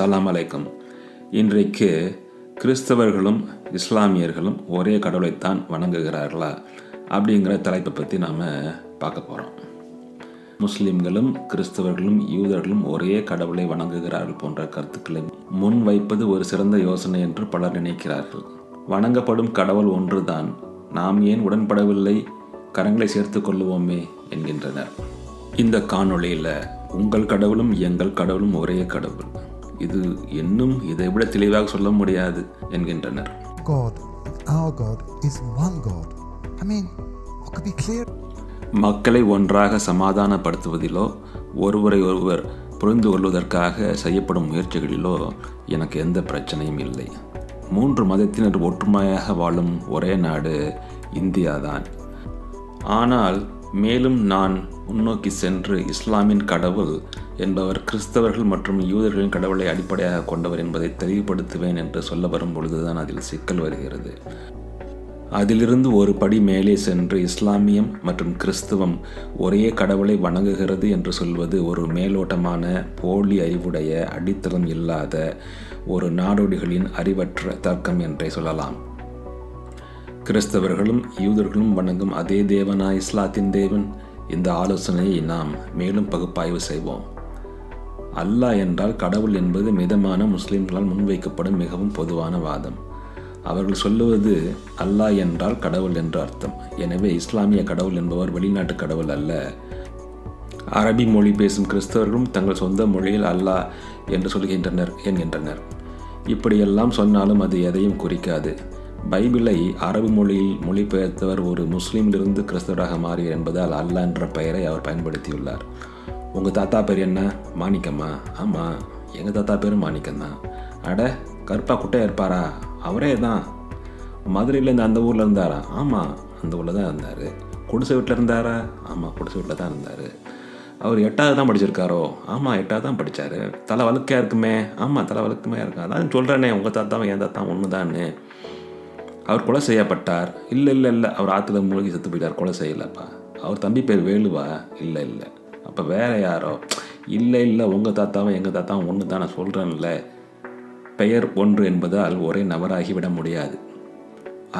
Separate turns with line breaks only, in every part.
சலாம் அலைக்கும். இன்றைக்கு கிறிஸ்தவர்களும் இஸ்லாமியர்களும் ஒரே கடவுளைத்தான் வணங்குகிறார்களா அப்படிங்கிற தலைப்பை பற்றி நாம் பார்க்க போகிறோம் முஸ்லிம்களும் கிறிஸ்தவர்களும் யூதர்களும் ஒரே கடவுளை வணங்குகிறார்கள் போன்ற கருத்துக்களை முன் வைப்பது ஒரு சிறந்த யோசனை என்று பலர் நினைக்கிறார்கள். வணங்கப்படும் கடவுள் ஒன்றுதான். நாம் ஏன் உடன்படவில்லை? கரங்களை சேர்த்து கொள்ளுவோமே என்கின்றனர். இந்த காணொளியில் உங்கள் கடவுளும் எங்கள் கடவுளும் ஒரே கடவுள். இது இன்னும் இதைவிட தெளிவாக சொல்ல முடியாது என்கின்றனர்? மக்களை ஒன்றாக சமாதானப்படுத்துவதிலோ ஒருவரை ஒருவர் புரிந்து கொள்வதற்காக செய்யப்படும் முயற்சிகளிலோ எனக்கு எந்த பிரச்சனையும் இல்லை. மூன்று மதத்தினர் ஒற்றுமையாக வாழும் ஒரே நாடு இந்தியாதான். ஆனால் மேலும் நான் முன்னோக்கி சென்று இஸ்லாமின் கடவுள் என்பவர் கிறிஸ்தவர்கள் மற்றும் யூதர்களின் கடவுளை அடிப்படையாக கொண்டவர் என்பதை தெளிவுபடுத்துவேன் என்று சொல்ல வரும் பொழுதுதான் அதில் சிக்கல் வருகிறது. அதிலிருந்து ஒரு படி மேலே சென்று இஸ்லாமியம் மற்றும் கிறிஸ்துவம் ஒரே கடவுளை வணங்குகிறது என்று சொல்வது ஒரு மேலோட்டமான போலி அறிவுடைய அடித்தளம் இல்லாத ஒரு நாடோடிகளின் அறிவற்ற தர்க்கம் என்றே சொல்லலாம். கிறிஸ்தவர்களும் யூதர்களும் வணங்கும் அதே தேவனா இஸ்லாத்தின் தேவன். இந்த ஆலோசனையை நாம் மேலும் பகுப்பாய்வு செய்வோம். அல்லாஹ் என்றால் கடவுள் என்பது மிதமான முஸ்லிம்களால் முன்வைக்கப்படும் மிகவும் பொதுவான வாதம். அவர்கள் சொல்லுவது அல்லாஹ் என்றால் கடவுள் என்று அர்த்தம். எனவே இஸ்லாமிய கடவுள் என்பவர் வெளிநாட்டு கடவுள் அல்ல. அரபி மொழி பேசும் கிறிஸ்தவர்களும் தங்கள் சொந்த மொழியில் அல்லாஹ் என்று சொல்கின்றனர் என்கின்றனர். இப்படியெல்லாம் சொன்னாலும் அது எதையும் குறிக்காது. பைபிளை அரபு மொழியில் மொழிபெயர்த்தவர் ஒரு முஸ்லீமிலிருந்து கிறிஸ்தவராக மாறியர் என்பதால் அல்லாஹ் என்ற பெயரை அவர் பயன்படுத்தியுள்ளார். உங்கள் தாத்தா பேர் என்ன? மாணிக்கம்மா. ஆமாம் எங்கள் தாத்தா பேரும் மாணிக்கம் தான். அட கருப்பா குட்டையாக இருப்பாரா? அவரே தான். மதுரையிலேருந்து அந்த ஊரில் இருந்தாரா? ஆமாம் அந்த ஊரில் தான் இருந்தார். குடிசை வீட்டில் இருந்தாரா? ஆமாம் குடிசை வீட்டில் தான் இருந்தார். அவர் எட்டாவது தான் படிச்சிருக்காரோ? ஆமாம் எட்டாவது தான் படித்தார் தலை வழுக்கையாக இருக்குமே? ஆமாம் தலை வழுக்கமாக இருக்கா. அதான் சொல்கிறேனே உங்கள் தாத்தாவும் என் தாத்தா ஒன்று தான்னு அவர் கொலை செய்யப்பட்டார். இல்லை இல்லை இல்லை. அவர் ஆற்றுல மூழ்கி செத்து போயிட்டார். கொலை செய்யலப்பா. அவர் தம்பி பேர் வேலுவா? இல்லை இல்லை. அப்போ வேற யாரோ? இல்லை இல்லை உங்கள் தாத்தாவும் எங்கள் தாத்தாவும் ஒன்று தான் நான் சொல்கிறேன்ல பெயர் ஒன்று என்பதால் ஒரே நபராகிவிட முடியாது.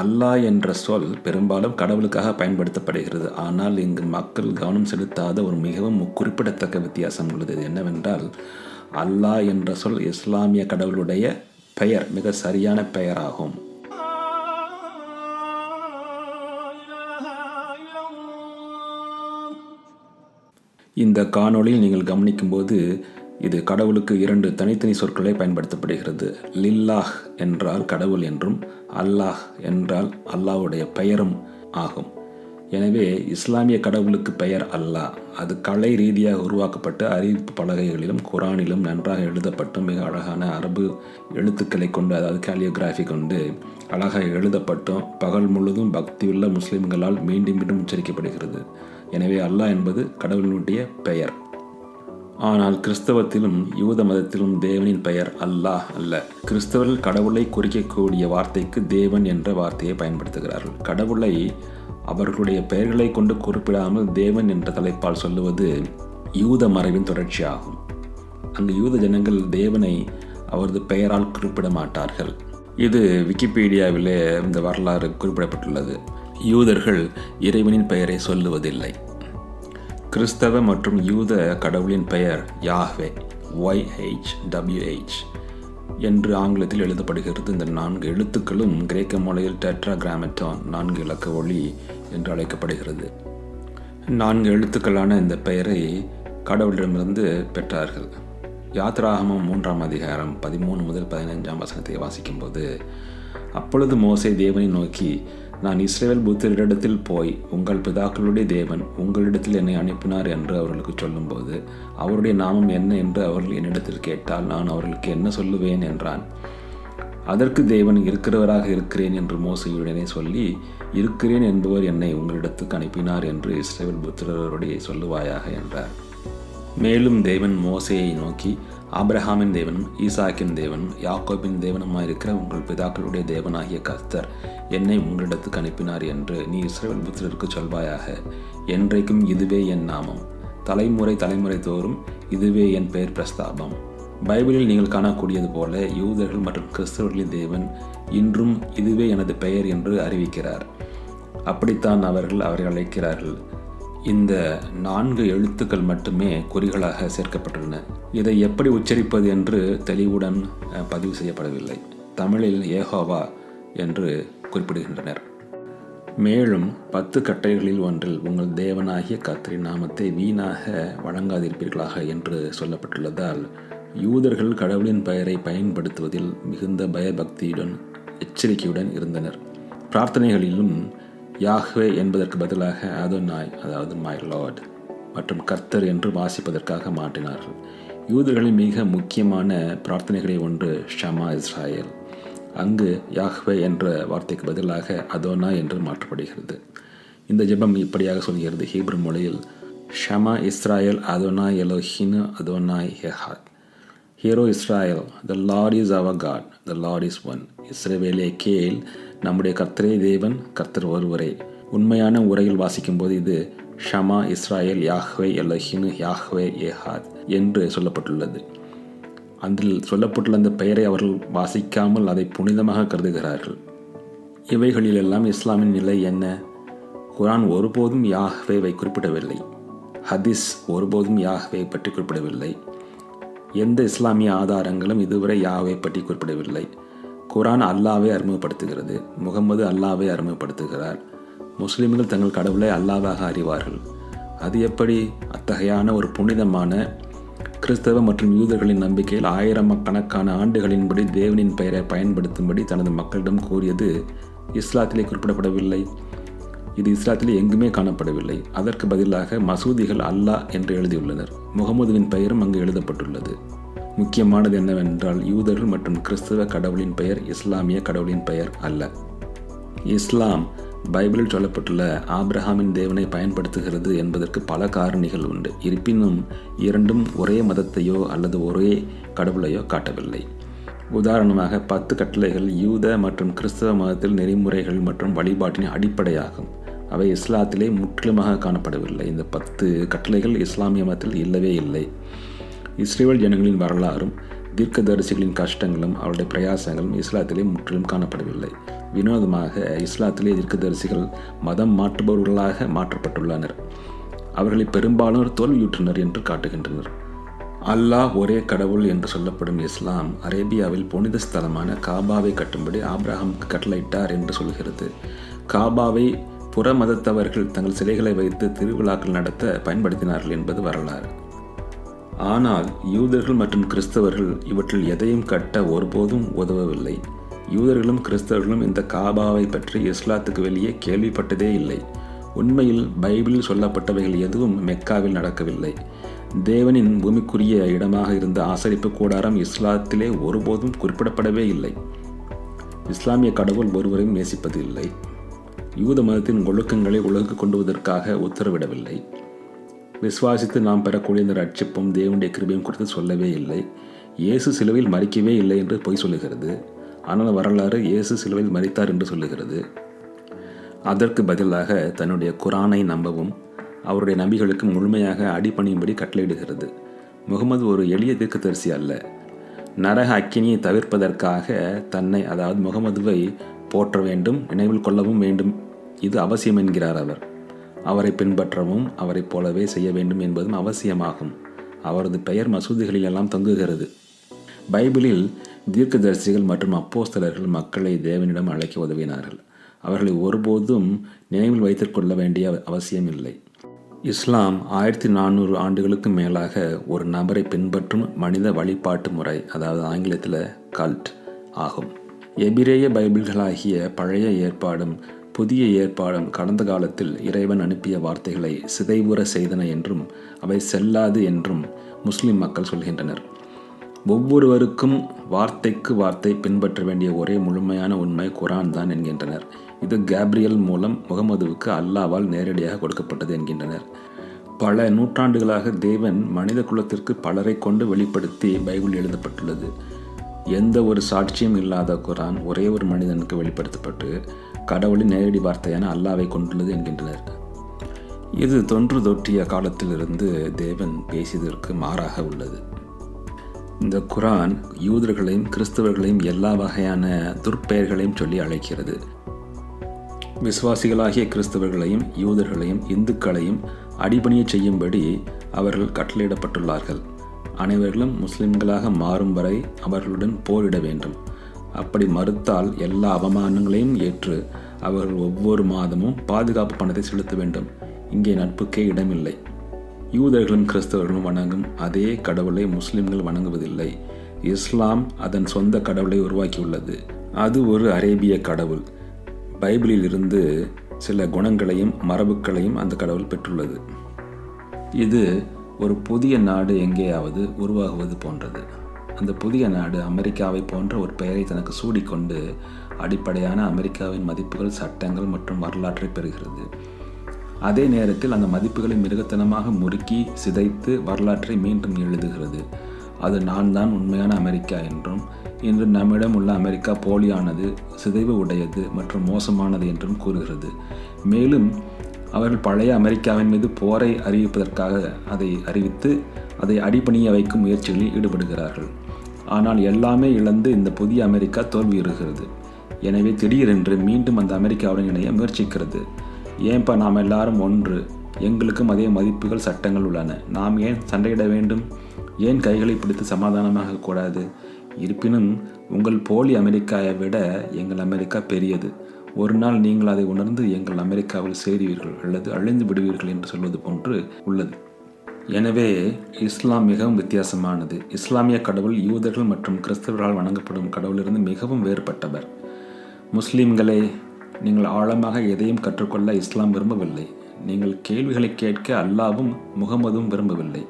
அல்லாஹ் என்ற சொல் பெரும்பாலும் கடவுளுக்காக பயன்படுத்தப்படுகிறது. ஆனால் இங்கு மக்கள் கவனம் செலுத்தாத ஒரு மிகவும் குறிப்பிடத்தக்க வித்தியாசம் உள்ளது. என்னவென்றால் அல்லாஹ் என்ற சொல் இஸ்லாமிய கடவுளுடைய பெயர் மிக சரியான பெயராகும். இந்த காணொளியில் நீங்கள் கவனிக்கும்போது இது கடவுளுக்கு இரண்டு தனித்தனி சொற்களை பயன்படுத்தப்படுகிறது. லில்லாஹ் என்றால் கடவுள் என்றும் அல்லாஹ் என்றால் அல்லாஹ்வுடைய பெயரும் ஆகும். எனவே இஸ்லாமிய கடவுளுக்கு பெயர் அல்லாஹ். அது கலை ரீதியாக உருவாக்கப்பட்ட அறிவிப்பு பலகைகளிலும் குரானிலும் நன்றாக எழுதப்பட்டு மிக அழகான அரபு எழுத்துக்களை கொண்டு அதாவது கேலியோகிராஃபி கொண்டு அழகாக எழுதப்பட்டும் பகல் முழுதும் பக்தியுள்ள முஸ்லிம்களால் மீண்டும் மீண்டும் உச்சரிக்கப்படுகிறது. எனவே அல்லாஹ் என்பது கடவுளினுடைய பெயர். ஆனால் கிறிஸ்தவத்திலும் யூத மதத்திலும் தேவனின் பெயர் அல்லாஹ் அல்ல. கிறிஸ்தவர்கள் கடவுளை குறிக்கக்கூடிய வார்த்தைக்கு தேவன் என்ற வார்த்தையை பயன்படுத்துகிறார்கள். கடவுளை அவர்களுடைய பெயர்களை கொண்டு குறிப்பிடாமல் தேவன் என்ற தலைப்பால் சொல்லுவது யூத மறைவின் தொடர்ச்சியாகும். அங்கு யூத ஜனங்கள் தேவனை அவரது பெயரால் குறிப்பிட மாட்டார்கள். இது விக்கிபீடியாவிலே இந்த வரலாறு குறிப்பிடப்பட்டுள்ளது. யூதர்கள் இறைவனின் பெயரை சொல்லுவதில்லை. கிறிஸ்தவ மற்றும் யூத கடவுளின் பெயர் யாஹ்வே ஒய்ஹெச் டபிள்யூஹெச் என்று ஆங்கிலத்தில் எழுதப்படுகிறது. இந்த நான்கு எழுத்துக்களும் கிரேக்க மொழியில் டெட்ராகிராமட்டான் நான்கு இலக்க ஒளி என்று அழைக்கப்படுகிறது. நான்கு எழுத்துக்களான இந்த பெயரை கடவுளிடமிருந்து பெற்றார்கள். யாத்ராகமம் மூன்றாம் அதிகாரம் பதிமூணு முதல் பதினைஞ்சாம் வசனத்தை வாசிக்கும்போது அப்பொழுது மோசை தேவனை நோக்கி நான் இஸ்ரேல் புத்தரிடத்தில் போய் உங்கள் பிதாக்களுடைய தேவன் உங்களிடத்தில் என்னை அனுப்பினார் என்று அவர்களுக்கு சொல்லும்போது அவருடைய நாமம் என்ன? என்று அவர்கள் என்னிடத்தில் கேட்டால் நான் அவர்களுக்கு என்ன சொல்லுவேன்? என்றான். அதற்கு தேவன் இருக்கிறவராக இருக்கிறேன் என்று மோசையுடனே சொல்லி இருக்கிறேன் என்பவர் என்னை உங்களிடத்துக்கு அனுப்பினார் என்று இஸ்ரேல் புத்திரருடைய சொல்லுவாயாக என்றார். மேலும் தேவன் மோசையை நோக்கி ஆப்ரஹாமின் தேவனும் ஈசாக்கின் தேவனும் யாக்கோபின் தேவனுமாயிருக்கிற உங்கள் பிதாக்களுடைய தேவனாகிய கர்த்தர் என்னை உங்களிடத்துக்கு அனுப்பினார் என்று நீ இஸ்ரேல் புத்திரருக்கு சொல்வாயாக. என்றைக்கும் இதுவே என் நாமம். தலைமுறை தலைமுறை தோறும் இதுவே என் பெயர் பிரஸ்தாபம். பைபிளில் நீங்கள் காணக்கூடியது போல யூதர்கள் மற்றும் கிறிஸ்தவர்களின் தேவன் இன்றும் இதுவே எனது பெயர் என்று அறிவிக்கிறார். அப்படித்தான் அவர்கள் அவரை அழைக்கிறார்கள். இந்த நான்கு எழுத்துக்கள் மட்டுமே குறிகளாக சேர்க்கப்பட்டுள்ளன. இதை எப்படி உச்சரிப்பது என்று தெளிவுடன் பதிவு செய்யப்படவில்லை. தமிழில் ஏகோவா என்று குறிப்பிடுகின்றனர். மேலும் பத்து கட்டைகளில் ஒன்றில் உங்கள் தேவனாகிய கர்த்தரின் நாமத்தை வீணாக வழங்காதிருப்பீர்களாக என்று சொல்லப்பட்டுள்ளதால் யூதர்கள் கடவுளின் பெயரை பயன்படுத்துவதில் மிகுந்த பயபக்தியுடன் எச்சரிக்கையுடன் இருந்தனர். பிரார்த்தனைகளிலும் யாஹ்வே என்பதற்கு பதிலாக அதோனாய் அதாவது மை லார்ட் மற்றும் கர்த்தர் என்று வாசிப்பதற்காக மாற்றினார்கள் யூதர்களின் மிக முக்கியமான பிரார்த்தனைகளை ஒன்று ஷமா இஸ்ராயேல். அங்கு யாஹ்வே என்ற வார்த்தைக்கு பதிலாக அதோனா என்று மாற்றப்படுகிறது. இந்த ஜெபம் இப்படியாக சொல்கிறது. ஹீப்ரு மொழியில் ஷமா இஸ்ராயல் அதோனா எலோஹினு அதோனாய் ஹெஹாத் hero Israel the Lord is our God the Lord is one இஸ்ரேவேலே கேல் நம்முடைய கர்த்தரே தேவன் கர்த்தர் ஒருவரே. உண்மையான உரையில் வாசிக்கும்போது இது ஷமா இஸ்ராயல் யாஹ்வே எலஹினு யாஹ்வே ஏஹாத் என்று சொல்லப்பட்டுள்ளது. அதில் சொல்லப்பட்டுள்ள அந்த பெயரை அவர்கள் வாசிக்காமல் அதை புனிதமாக கருதுகிறார்கள். இவைகளிலெல்லாம் இஸ்லாமின் நிலை என்ன? குரான் ஒருபோதும் யாஹ்வேவை குறிப்பிடவில்லை. ஹதீஸ் ஒருபோதும் யாஹ்வே பற்றி குறிப்பிடவில்லை. எந்த இஸ்லாமிய ஆதாரங்களும் இதுவரை யாவை பற்றி குறிப்பிடவில்லை. குரான் அல்லாவே அறிமுகப்படுத்துகிறது முகமது அல்லாவே அறிமுகப்படுத்துகிறார். முஸ்லிம்கள் தங்கள் கடவுளை அல்லாவாக அறிவார்கள். அது எப்படி? அத்தகையான ஒரு புனிதமான கிறிஸ்தவ மற்றும் யூதர்களின் நம்பிக்கையில் ஆயிரக்கணக்கான ஆண்டுகளின்படி தேவனின் பெயரை பயன்படுத்தும்படி தனது மக்களிடம் கூறியது இஸ்லாத்திலே குறிப்பிடப்படவில்லை. இது இஸ்லாத்திலே எங்குமே காணப்படவில்லை. அதற்கு பதிலாக மசூதிகள் அல்லாஹ் என்று எழுதியுள்ளனர். முகமதுவின் பெயரும் அங்கு எழுதப்பட்டுள்ளது. முக்கியமானது என்னவென்றால் யூதர்கள் மற்றும் கிறிஸ்தவ கடவுளின் பெயர் இஸ்லாமிய கடவுளின் பெயர் அல்ல. இஸ்லாம் பைபிளில் சொல்லப்பட்டுள்ள ஆப்ரஹாமின் தேவனை பயன்படுத்துகிறது என்பதற்கு பல காரணிகள் உண்டு. இருப்பினும் இரண்டும் ஒரே மதத்தையோ அல்லது ஒரே கடவுளையோ காட்டவில்லை. உதாரணமாக பத்து கட்டளைகள் யூத மற்றும் கிறிஸ்தவ மதத்தில் நெறிமுறைகள் மற்றும் வழிபாட்டின் அடிப்படையாகும். அவை இஸ்லாத்திலே முற்றிலுமாக காணப்படவில்லை. இந்த பத்து கட்டளைகள் இஸ்லாமிய மதத்தில் இல்லவே இல்லை. இஸ்ரேல் ஜனங்களின் வரலாறும் தீர்க்கதரிசிகளின் கஷ்டங்களும் அவருடைய பிரயாசங்களும் இஸ்லாத்திலே முற்றிலும் காணப்படவில்லை. வினோதமாக இஸ்லாத்திலே தீர்க்கதரிசிகள் மதம் மாற்றுபவர்களாக மாற்றப்பட்டுள்ளனர். அவர்களை பெரும்பாலோர் தோல்வியுற்றனர் என்று காட்டுகின்றனர். அல்லாஹ் ஒரே கடவுள் என்று சொல்லப்படும் இஸ்லாம் அரேபியாவில் புனித ஸ்தலமான காபாவை கட்டும்படி ஆப்ரஹாமுக்கு கட்டளையிட்டார் என்று சொல்கிறது. காபாவை புற மதத்தவர்கள் தங்கள் சிலைகளை வைத்து திருவிழாக்கள் நடத்த பயன்படுத்தினார்கள் என்பது வரலாறு. ஆனால் யூதர்கள் மற்றும் கிறிஸ்தவர்கள் இவற்றில் எதையும் கட்ட ஒருபோதும் உதவவில்லை. யூதர்களும் கிறிஸ்தவர்களும் இந்த காபாவை பற்றி இஸ்லாத்துக்கு வெளியே கேள்விப்பட்டதே இல்லை. உண்மையில் பைபிளில் சொல்லப்பட்டவைகள் எதுவும் மெக்காவில் நடக்கவில்லை. தேவனின் பூமிக்குரிய இடமாக இருந்த ஆசரிப்பு கூடாரம் இஸ்லாத்திலே ஒருபோதும் குறிப்பிடப்படவே இல்லை. இஸ்லாமிய கடவுள் ஒருவரையும் நேசிப்பது இல்லை யூத மதத்தின் ஒழுக்கங்களை உலகுக்கு கொண்டுவதற்காக உத்தரவிடவில்லை. விசுவாசித்து நாம் பெறக்கூடிய இந்த ரட்சிப்பும் தேவனுடைய கிருபையும் குறித்து சொல்லவே இல்லை. இயேசு சிலுவையில் மறிக்கவே இல்லை என்று பொய் சொல்லுகிறது. ஆனால் வரலாறு இயேசு சிலுவையில் மறித்தார் என்று சொல்லுகிறது. அதற்கு பதிலாக தன்னுடைய குரானை நம்பவும் அவருடைய நம்பிகளுக்கு முழுமையாக அடிபணியும்படி கட்டளையிடுகிறது. முகமது ஒரு எளிய தீர்க்கதரிசி அல்ல. நரக அக்கினியை தவிர்ப்பதற்காக தன்னை அதாவது முகமதுவை போற்ற வேண்டும் நினைவில் கொள்ளவும் வேண்டும். இது அவசியம் என்கிறார் அவர். அவரை பின்பற்றவும் அவரைப் போலவே செய்ய வேண்டும் என்பதும் அவசியமாகும். அவரது பெயர் மசூதிகளில் எல்லாம் தொங்குகிறது. பைபிளில் தீர்க்கதரிசிகள் மற்றும் அப்போஸ்தலர்கள் மக்களை தேவனிடம் அழைக்க உதவினார்கள். அவர்களை ஒருபோதும் நினைவில் வைத்துக்கொள்ள வேண்டிய அவசியமில்லை. இஸ்லாம் ஆயிரத்தி நானூறு ஆண்டுகளுக்கு மேலாக ஒரு நபரை பின்பற்றும் மனித வழிபாட்டு முறை அதாவது ஆங்கிலத்தில் கல்ட் ஆகும். எபிரேய பைபிள்களாகிய பழைய ஏற்பாடும் புதிய ஏற்பாடும் கடந்த காலத்தில் இறைவன் அனுப்பிய வார்த்தைகளை சிதைவுற செய்தன என்றும் அவை செல்லாது என்றும் முஸ்லிம் மக்கள் சொல்கின்றனர். ஒவ்வொருவருக்கும் வார்த்தைக்கு வார்த்தை பின்பற்ற வேண்டிய ஒரே முழுமையான உண்மை குரான் தான் என்கின்றனர். இது கேப்ரியல் மூலம் முகமதுவுக்கு அல்லாவால் நேரடியாக கொடுக்கப்பட்டது என்கின்றனர். பல நூற்றாண்டுகளாக தேவன் மனித குலத்திற்கு பலரை கொண்டு வெளிப்படுத்தி பைபிள் எழுதப்பட்டுள்ளது. எந்த ஒரு சாட்சியும் இல்லாத குரான் ஒரே ஒரு மனிதனுக்கு வெளிப்படுத்தப்பட்டு கடவுளின் நேரடி வார்த்தையான அல்லாவை கொண்டுள்ளது என்கின்றனர். இது தொன்று தொற்றிய காலத்திலிருந்து தேவன் பேசியதற்கு மாறாக உள்ளது. இந்த குரான் யூதர்களையும் கிறிஸ்தவர்களையும் எல்லா வகையான துர்ப்பெயர்களையும் சொல்லி அழைக்கிறது. விசுவாசிகளாகிய கிறிஸ்தவர்களையும் யூதர்களையும் இந்துக்களையும் அடிபணிய செய்யும்படி அவர்கள் கட்டளையிடப்பட்டுள்ளார்கள். அனைவர்களும் முஸ்லிம்களாக மாறும் வரை அவர்களுடன் போரிட வேண்டும். அப்படி மறுத்தால் எல்லா அவமானங்களையும் ஏற்று அவர்கள் ஒவ்வொரு மாதமும் பாதுகாப்பு பணத்தை செலுத்த வேண்டும். இங்கே நட்புக்கே இடமில்லை. யூதர்களும் கிறிஸ்தவர்களும் வணங்கும் அதே கடவுளை முஸ்லிம்கள் வணங்குவதில்லை. இஸ்லாம் அதன் சொந்த கடவுளை உருவாக்கியுள்ளது. அது ஒரு அரேபிய கடவுள். பைபிளில் இருந்து சில குணங்களையும் மரபுகளையும் அந்த கடவுள் பெற்றுள்ளது. இது ஒரு புதிய நாடு எங்கேயாவது உருவாகுவது போன்றது. அந்த புதிய நாடு அமெரிக்காவை போன்ற ஒரு பெயரை தனக்கு சூடிக்கொண்டு அடிப்படையான அமெரிக்காவின் மதிப்புகள் சட்டங்கள் மற்றும் வரலாற்றை பெறுகிறது. அதே நேரத்தில் அந்த மதிப்புகளை மிருகத்தனமாக முறுக்கி சிதைத்து வரலாற்றை மீண்டும் எழுதுகிறது. அது நான் தான் உண்மையான அமெரிக்கா என்றும் இன்று நம்மிடம் உள்ள அமெரிக்கா போலியானது சிதைவு உடையது மற்றும் மோசமானது என்றும் கூறுகிறது. மேலும் அவர்கள் பழைய அமெரிக்காவின் மீது போரை அறிவிப்பதற்காக அதை அறிவித்து அதை அடிபணிய வைக்கும் முயற்சிகளில் ஈடுபடுகிறார்கள். ஆனால் எல்லாமே இழந்து இந்த புதிய அமெரிக்கா தோல்வியுறுகிறது எனவே திடீரென்று மீண்டும் அந்த அமெரிக்காவுடன் இணைய முயற்சிக்கிறது. ஏன்பா நாம் எல்லாரும் ஒன்று. எங்களுக்கும் அதே மதிப்புகள் சட்டங்கள் உள்ளன. நாம் ஏன் சண்டையிட வேண்டும்? ஏன் கைகளை பிடித்து சமாதானமாக கூடாது? இருப்பினும் உங்கள் போலி அமெரிக்காவை விட எங்கள் அமெரிக்கா பெரியது. ஒரு நாள் நீங்கள் அதை உணர்ந்து எங்கள் அமெரிக்காவில் சேருவீர்கள் அல்லது அழிந்து விடுவீர்கள் என்று சொல்வது போன்று உள்ளது. எனவே இஸ்லாம் மிகவும் வித்தியாசமானது. இஸ்லாமிய கடவுள் யூதர்கள் மற்றும் கிறிஸ்தவர்களால் வணங்கப்படும் கடவுளிலிருந்து மிகவும் வேறுபட்டவர். முஸ்லீம்களே நீங்கள் ஆழமாக எதையும் கற்றுக்கொள்ள இஸ்லாம் விரும்பவில்லை. நீங்கள் கேள்விகளை கேட்க அல்லாவும் முகமதும் விரும்பவில்லை.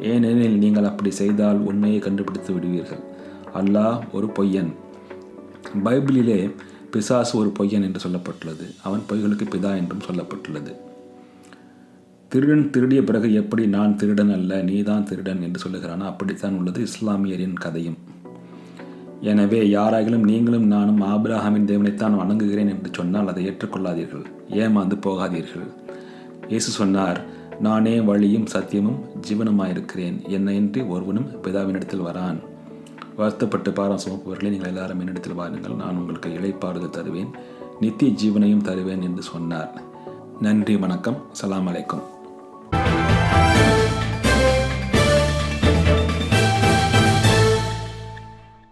ஏனெனில் நீங்கள் அப்படி செய்தால் உண்மையை கண்டுபிடித்து விடுவீர்கள். அல்லாஹ் ஒரு பொய்யன். பைபிளிலே பிசாசு ஒரு பொய்யன் என்று சொல்லப்பட்டுள்ளது. அவன் பொய்களுக்கு பிதா என்றும் சொல்லப்பட்டுள்ளது. திருடன் திருடிய பிறகு எப்படி நான் திருடன் அல்ல நீதான் திருடன் என்று சொல்லுகிறானோ அப்படித்தான் உள்ளது இஸ்லாமியரின் கதையும். எனவே யாராகிலும் நீங்களும் நானும் ஆபிரஹாமின் தேவனைத்தான் வணங்குகிறேன் என்று சொன்னால் அதை ஏற்றுக்கொள்ளாதீர்கள் ஏமாந்து போகாதீர்கள். இயேசு சொன்னார் நானே வழியும் சத்தியமும் ஜீவனமாயிருக்கிறேன். என்னையின்றி ஒருவனும் பிதாவினிடத்தில் வரான். வருத்தப்பட்டு பாரம் சுமப்பவர்களே நீங்கள் எல்லாரும் என்னிடத்தில் வாருங்கள். நான் உங்களுக்கு இழைப்பாறுதல் தருவேன் நித்திய ஜீவனையும் தருவேன் என்று சொன்னார். நன்றி வணக்கம் சலாம் அலைக்கும்.